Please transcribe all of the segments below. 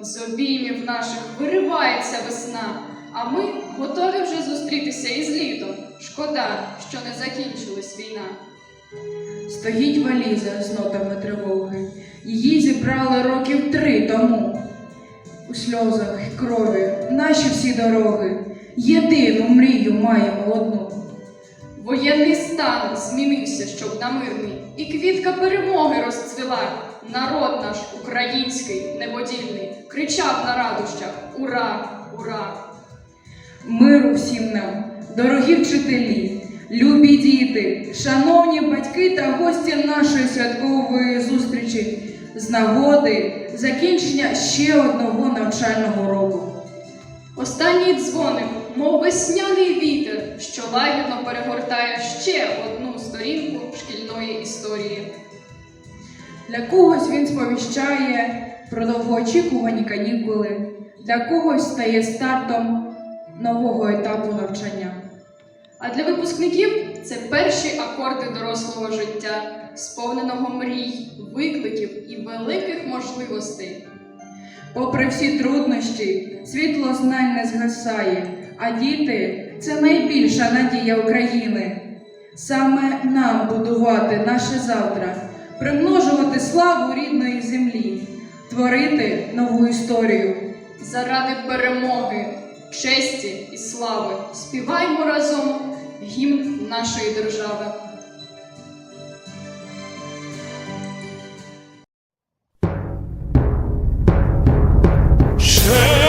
з обіймів наших виривається весна, а ми готові вже зустрітися із літом. Шкода, що не закінчилась війна. Стоїть валіза з нотами тривоги. Її зібрали років три тому. У сльозах і крові наші всі дороги. Єдину мрію маємо одну. Воєнний стан змінився, щоб на мирний, і квітка перемоги розцвіла. Народ наш український, небодільний, кричав на радощах Ура! Ура! Миру всім нам, дорогі вчителі, любі діти, шановні батьки та гості нашої святкової зустрічі з нагоди закінчення ще одного навчального року. Останній дзвоник, мов весняний вітер, що лагідно перегортає ще одну сторінку шкільної історії. Для когось він сповіщає про довгоочікувані канікули, для когось стає стартом нового етапу навчання. А для випускників це перші акорди дорослого життя, сповненого мрій, викликів і великих можливостей. Попри всі труднощі, світло знань не згасає, а діти це найбільша надія України. Саме нам будувати наше завтра, примножувати славу рідної землі, творити нову історію. Заради перемоги, честі і слави співаймо разом гімн нашої держави. Ще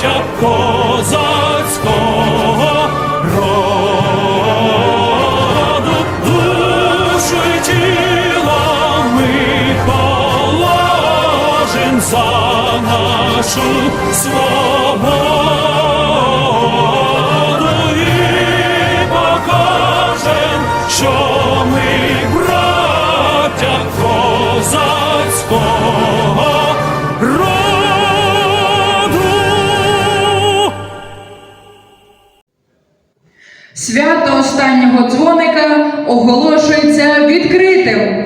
браття козацького роду, душу і тіло ми положим за нашу свободу оголошується відкритим.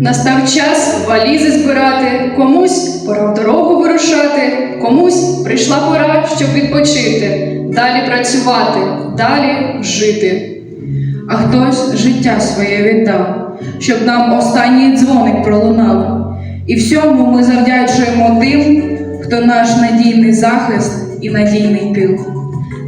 Настав час валізи збирати, комусь пора в дорогу вирушати, комусь прийшла пора, щоб відпочити, далі працювати, далі жити. А хтось життя своє віддав, щоб нам останній дзвоник пролунав. І всьому ми завдячуємо тим, хто наш надійний захист і надійний тил.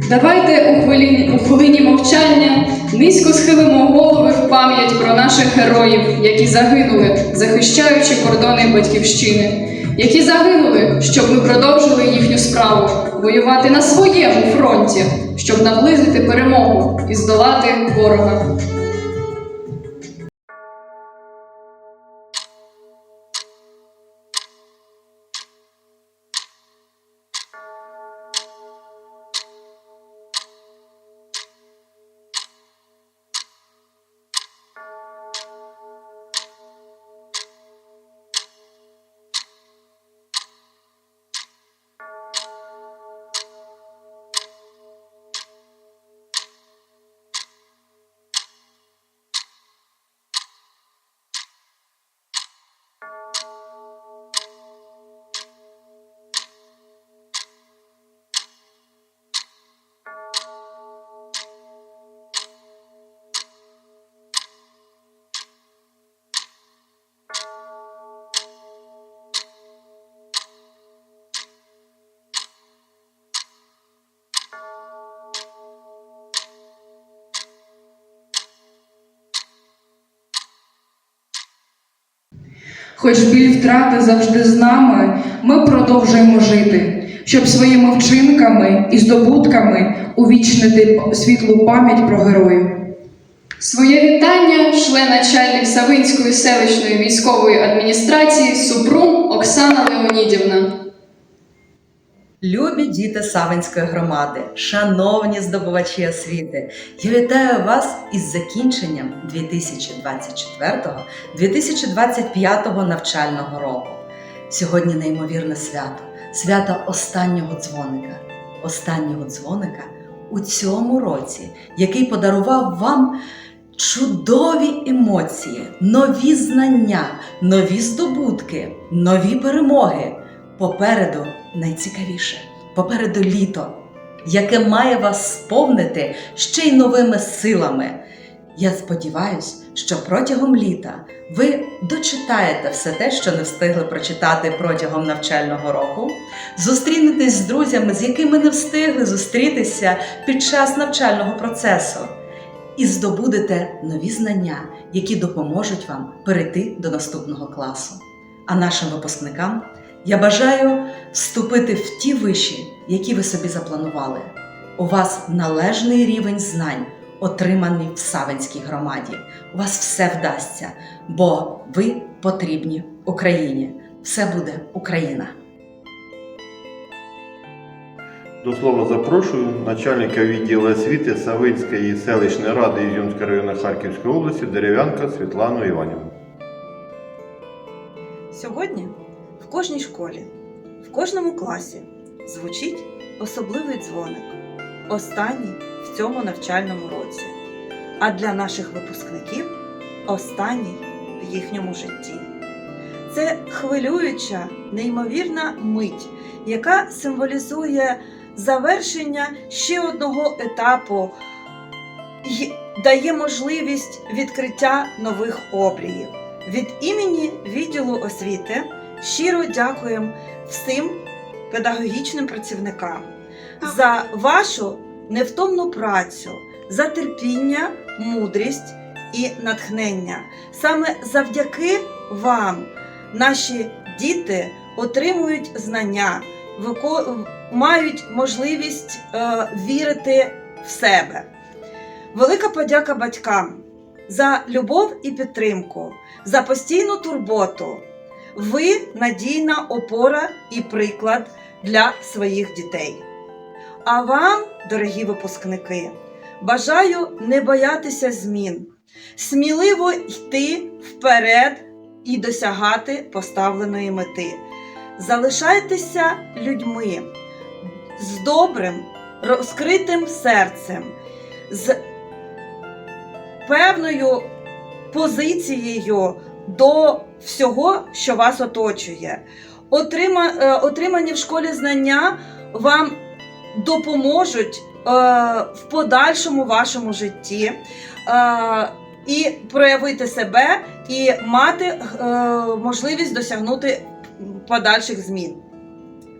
Давайте у хвилині, у хвилині мовчання низько схилимо голови в пам'ять про наших героїв, які загинули, захищаючи кордони батьківщини, які загинули, щоб ми продовжили їхню справу, воювати на своєму фронті, щоб наблизити перемогу і здолати ворога. Хоч біль втрати завжди з нами, ми продовжуємо жити, щоб своїми вчинками і здобутками увічнити світлу пам'ять про героїв. Своє вітання шле начальник Савинської селищної військової адміністрації Супрун Оксана Леонідівна. Любі діти Савинської громади, шановні здобувачі освіти, я вітаю вас із закінченням 2024-2025 навчального року. Сьогодні неймовірне свято, свято останнього дзвоника, останнього дзвоника у цьому році, який подарував вам чудові емоції, нові знання, нові здобутки, нові перемоги. Попереду найцікавіше, попереду літо, яке має вас сповнити ще й новими силами. Я сподіваюся, що протягом літа ви дочитаєте все те, що не встигли прочитати протягом навчального року, зустрінетесь з друзями, з якими не встигли зустрітися під час навчального процесу, і здобудете нові знання, які допоможуть вам перейти до наступного класу. А нашим випускникам я бажаю вступити в ті виші, які ви собі запланували. У вас належний рівень знань, отриманий в Савинській громаді. У вас все вдасться, бо ви потрібні Україні. Все буде Україна. До слова запрошую начальника відділу освіти Савинської селищної ради Ізюмського району Харківської області Дерев'янка Світлану Іванівну. Сьогодні кожній школі, в кожному класі звучить особливий дзвоник, останній в цьому навчальному році, а для наших випускників останній в їхньому житті. Це хвилююча, неймовірна мить, яка символізує завершення ще одного етапу і дає можливість відкриття нових обріїв. Від імені відділу освіти щиро дякуємо всім педагогічним працівникам за вашу невтомну працю, за терпіння, мудрість і натхнення. Саме завдяки вам наші діти отримують знання, мають можливість е, вірити в себе. Велика подяка батькам за любов і підтримку, за постійну турботу. Ви надійна опора і приклад для своїх дітей. А вам, дорогі випускники, бажаю не боятися змін, сміливо йти вперед і досягати поставленої мети. Залишайтеся людьми з добрим, розкритим серцем, з певною позицією до всього, що вас оточує. Отрима, е, отримані в школі знання вам допоможуть е, в подальшому вашому житті е, і проявити себе, і мати можливість досягнути подальших змін.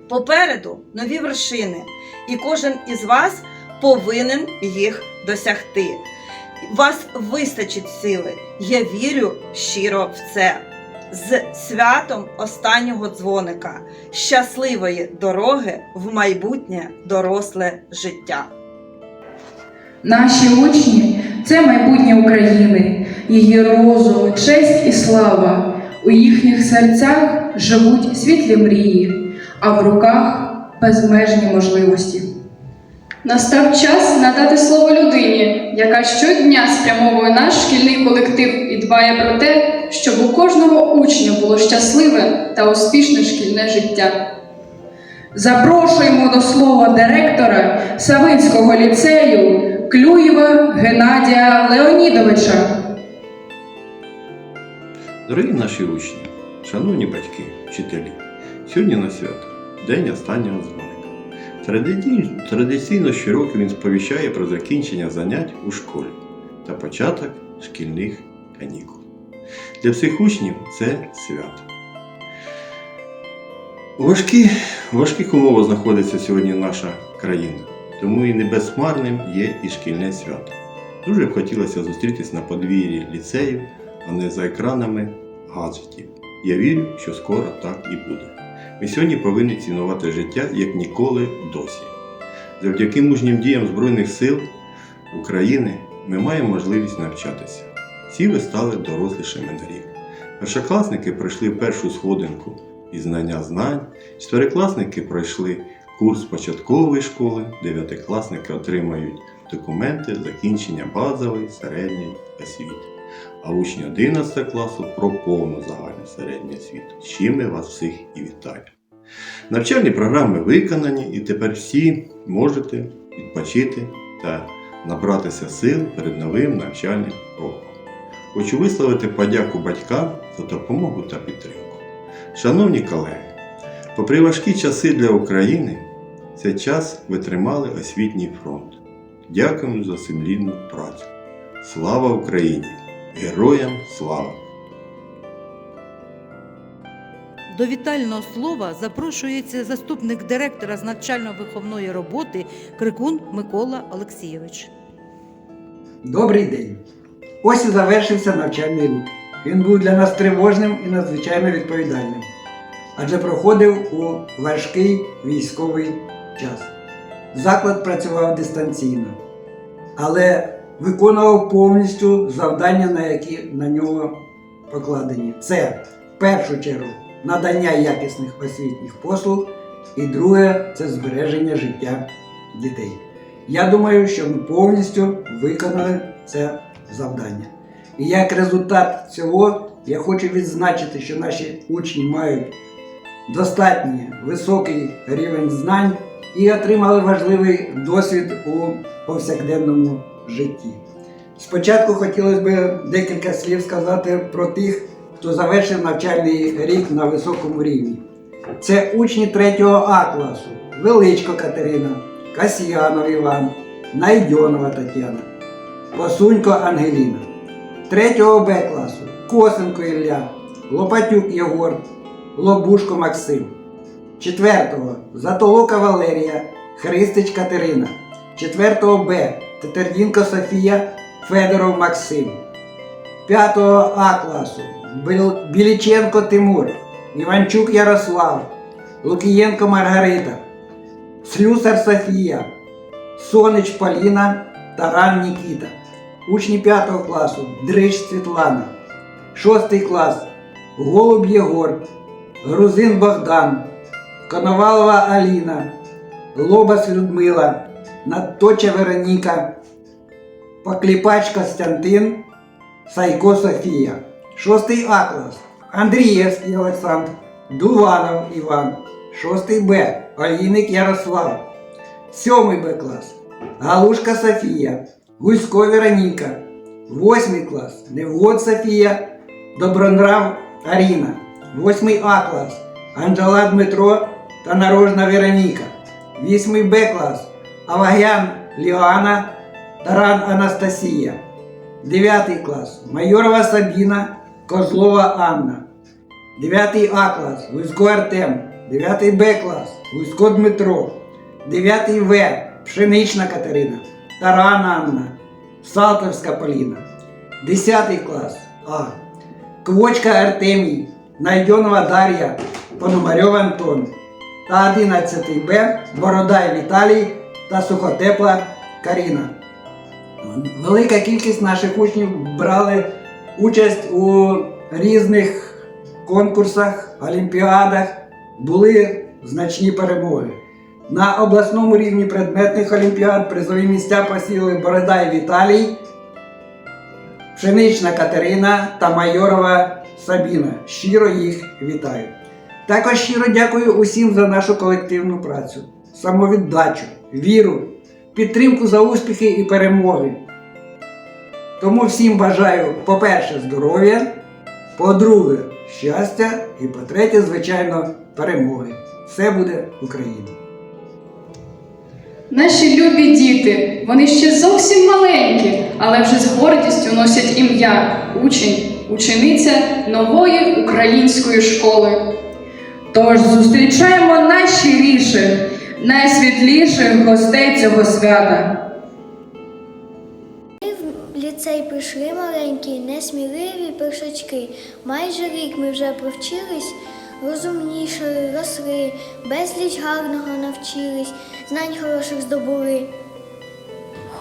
Попереду нові вершини, і кожен із вас повинен їх досягти. Вас вистачить сили. Я вірю щиро в це. З святом останнього дзвоника, щасливої дороги в майбутнє доросле життя. Наші учні це майбутнє України, її розум, честь і слава. У їхніх серцях живуть світлі мрії, а в руках безмежні можливості. Настав час надати слово людині, яка щодня спрямовує наш шкільний колектив і дбає про те, щоб у кожного учня було щасливе та успішне шкільне життя. Запрошуємо до слова директора Савинського ліцею Клюєва Геннадія Леонідовича. Дорогі наші учні, шановні батьки, вчителі, сьогодні на свято, день останнього дзвоника. Традиційно, щороку він сповіщає про закінчення занять у школі та початок шкільних канікул. Для всіх учнів це свято. У важкі, у важких умовах знаходиться сьогодні наша країна, тому і небезмарним є і шкільне свято. Дуже б хотілося зустрітись на подвір'ї ліцею, а не за екранами гаджетів. Я вірю, що скоро так і буде. Ми сьогодні повинні цінувати життя як ніколи досі. Завдяки мужнім діям Збройних сил України ми маємо можливість навчатися. Всі ви стали дорослішими на рік. Першокласники пройшли першу сходинку і знання знань, чотирикласники пройшли курс початкової школи, дев'ятикласники отримають документи закінчення базової середньої освіти, а учні 11 класу про повну загальну середню освіту. З чим ми вас всіх і вітаю. Навчальні програми виконані, і тепер всі можете відпочити та набратися сил перед новим навчальним роком. Хочу висловити подяку батькам за допомогу та підтримку. Шановні колеги, попри важкі часи для України, цей час ви тримали освітній фронт. Дякуємо за сумлінну працю. Слава Україні! Героям слава! До вітального слова запрошується заступник директора з навчально-виховної роботи Крикун Микола Олексійович. Добрий день! Ось і завершився навчальний рік. Він був для нас тривожним і надзвичайно відповідальним, адже проходив у важкий військовий час. Заклад працював дистанційно, але виконував повністю завдання, на які на нього покладені. Це в першу чергу надання якісних освітніх послуг, і друге це збереження життя дітей. Я думаю, що ми повністю виконали це завдання. І як результат цього я хочу відзначити, що наші учні мають достатньо високий рівень знань і отримали важливий досвід у повсякденному житті. Спочатку хотілося б декілька слів сказати про тих, хто завершив навчальний рік на високому рівні. Це учні 3 А класу, Величко Катерина, Касьянов Іван, Найдьонова Тетяна, Посунько Ангеліна, 3 Б класу, Косенко Ілля, Лопатюк Єгор, Лобушко Максим, 4 Затолока Валерія, Христич Катерина, 4 Б Тетердінко Софія, Федоров Максим, 5 А класу Біліченко Тимур, Іванчук Ярослав, Лукієнко Маргарита, Слюсар Софія, Сонич Поліна, Таран Нікіта, учні 5 класу Дрич Світлана, 6 клас Голуб Єгор, Грузин Богдан, Коновалова Аліна, Лобас Людмила, Надточа Вероніка, Покліпач Костянтин, Сайко Софія, 6 А клас Андрієвський Олександр, Дуванов Іван, 6 Б. Олійник Ярослав, 7 Б клас. Галушка Софія, Гусько Вероніка, 8 клас. Невгод Софія, Добронрав Аріна, 8 А клас. Анджела Дмитро та Нарожна Вероніка, 8 Б клас. Авагян Ліана. Таран Анастасія, 9 клас. Майорова Сабіна, Козлова Анна, 9 А клас Гусько Артем, 9 Б клас Гусько Дмитро, 9 В Пшенична Катерина, Тарана Анна, Салтовська Поліна, 10 клас А. Квочка Артемій, Найдьонова Дар'я, Пономарьов Антон. Та 11 Б Бородай Віталій та Сухотепла Каріна. Велика кількість наших учнів брали участь у різних конкурсах, олімпіадах, були значні перемоги. На обласному рівні предметних олімпіад призові місця посіли Бородай Віталій, Пшенична Катерина та Майорова Сабіна. Щиро їх вітаю. Також щиро дякую усім за нашу колективну працю, самовіддачу, віру, підтримку за успіхи і перемоги. Тому всім бажаю, по-перше, здоров'я, по-друге, щастя і по-третє, звичайно, перемоги. Все буде Україна! Наші любі діти, вони ще зовсім маленькі, але вже з гордістю носять ім'я учень, учениця нової української школи. Тож зустрічаємо найщиріших, найсвітліших гостей цього свята. Прийшли маленькі, несміливі першачки. Майже рік ми вже провчились, розумнішали, росли, безліч гарного навчились, знань хороших здобули.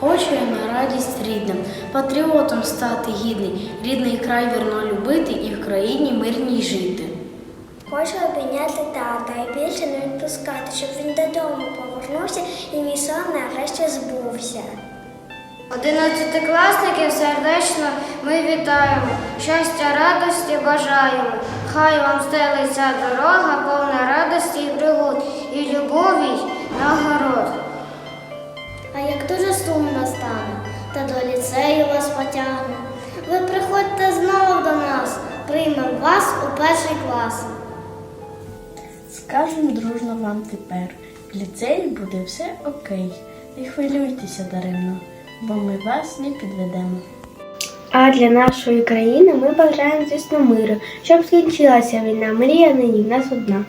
Хочу я на радість рідним, патріотом стати гідний, рідний край вірно любити і в країні мирній жити. Хочу обійняти тата і більше не відпускати, щоб він додому повернувся і мій сон нарешті збувся. Одинадцятикласників сердечно ми вітаємо, щастя, радості бажаємо. Хай вам стелиться дорога, повна радості і пригод, і любові й нагород. А як дуже сумно стане, та до ліцею вас потягне. Ви приходьте знову до нас, приймемо вас у перший клас. Скажем дружно вам тепер, в ліцеї буде все окей. Не хвилюйтеся даремно, бо ми вас не підведемо. А для нашої країни ми бажаємо, звісно, миру, щоб скінчилася війна. Мрія нині в нас одна.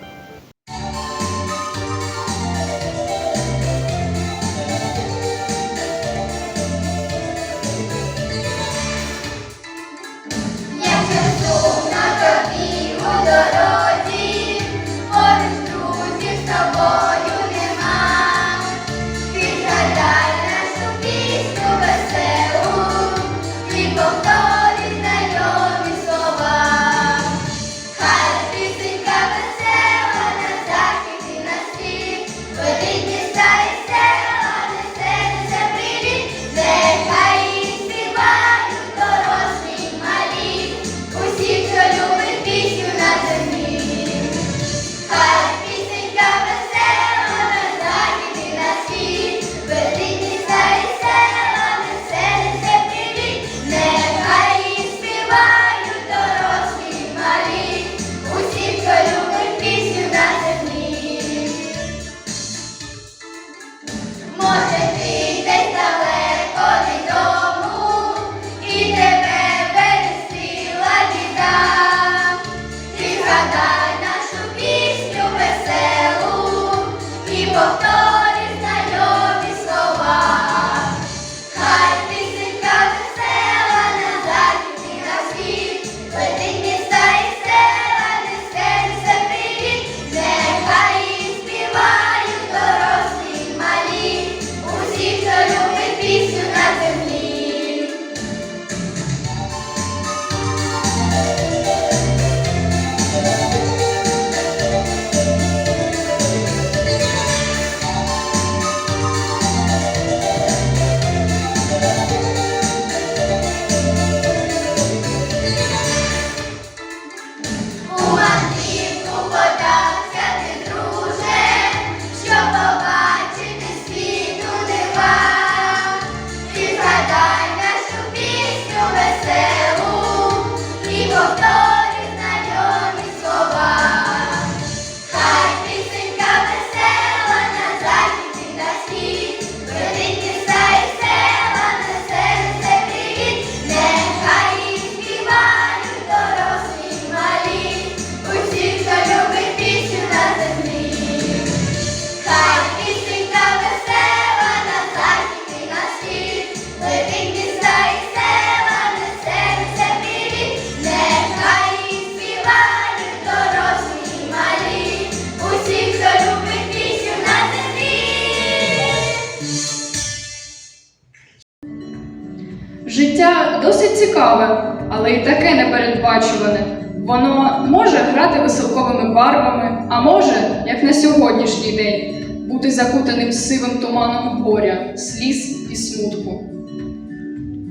Непередбачуване. Воно може грати веселковими барвами, а може, як на сьогоднішній день, бути закутаним сивим туманом горя, сліз і смутку.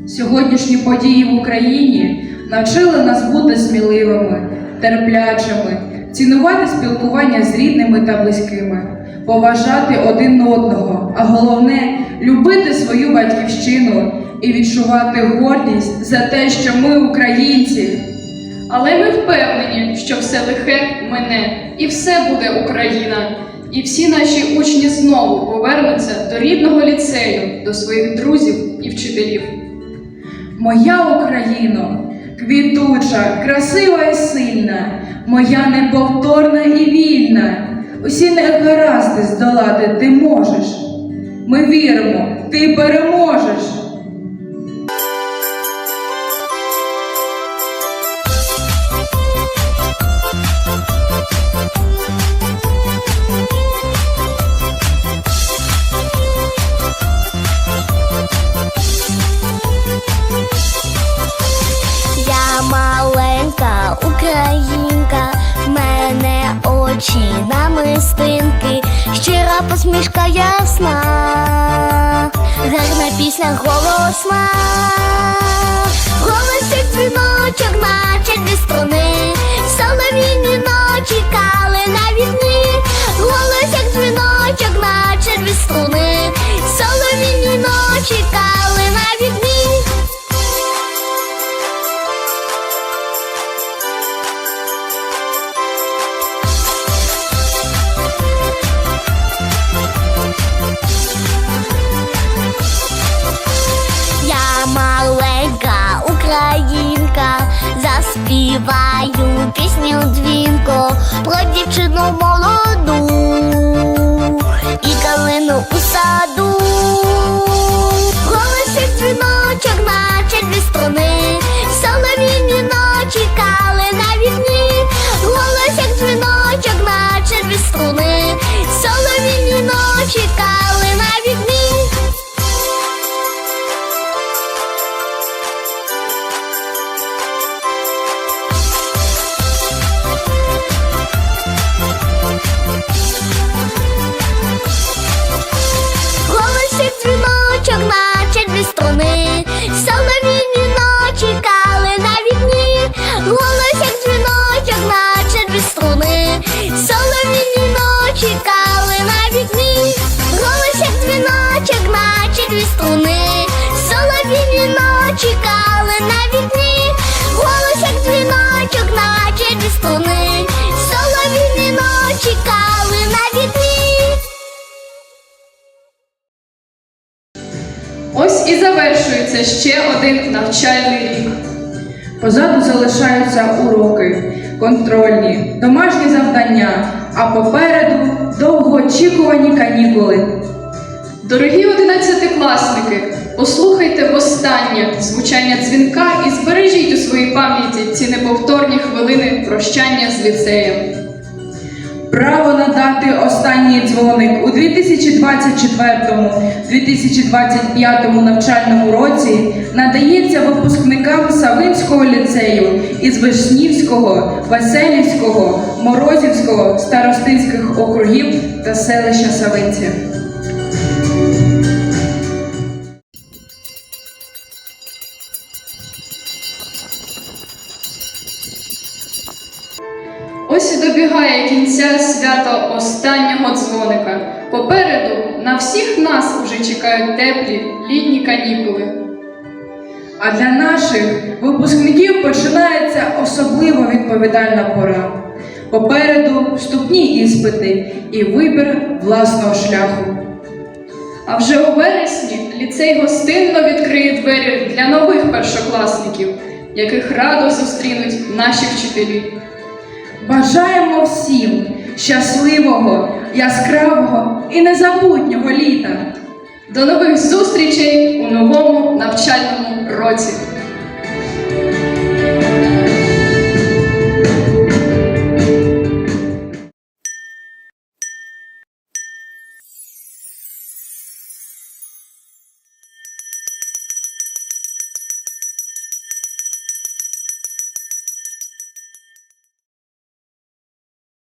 Сьогоднішні події в Україні навчили нас бути сміливими, терплячими, цінувати спілкування з рідними та близькими, поважати один одного, а головне любити свою батьківщину і відчувати гордість за те, що ми українці. Але ми впевнені, що все лихе мине, і все буде Україна. І всі наші учні знову повернуться до рідного ліцею, до своїх друзів і вчителів. Моя Україно, квітуча, красива і сильна, моя неповторна і вільна. Усі негаразди здолати ти можеш. Ми віримо, ти переможеш. Українка, в мене очі намистинки, щира посмішка ясна, гарна пісня голосна, в голосі дзвіночок, наче дві струни, солов'їні ночі калина вікни, голос як дзвіночок, наче дві струни, солов'їні ночі калина вікни. Я українка, заспіваю пісню дзвінко про дівчину молоду і калину у саду. Голосить дзвіночок, наче дві струни, солов'їні ночі калина вікни. Голос як дзвіночок, наче дві струни, солов'їні ночі калина вікни. Голосить Позаду залишаються уроки, контрольні, домашні завдання, а попереду довгоочікувані канікули. Дорогі одинадцятикласники, послухайте востаннє звучання дзвінка і збережіть у своїй пам'яті ці неповторні хвилини прощання з ліцеєм. Право надати останній дзвоник у 2024-2025 навчальному році надається випускникам Савинського ліцею із Вишнівського, Веселівського, Морозівського старостинських округів та селища Савинці. Кінця свято останнього дзвоника. Попереду на всіх нас уже чекають теплі літні канікули. А для наших випускників починається особливо відповідальна пора. Попереду вступні іспити і вибір власного шляху. А вже у вересні ліцей гостинно відкриє двері для нових першокласників, яких радо зустрінуть наші вчителі. Бажаємо всім щасливого, яскравого і незабутнього літа! До нових зустрічей у новому навчальному році!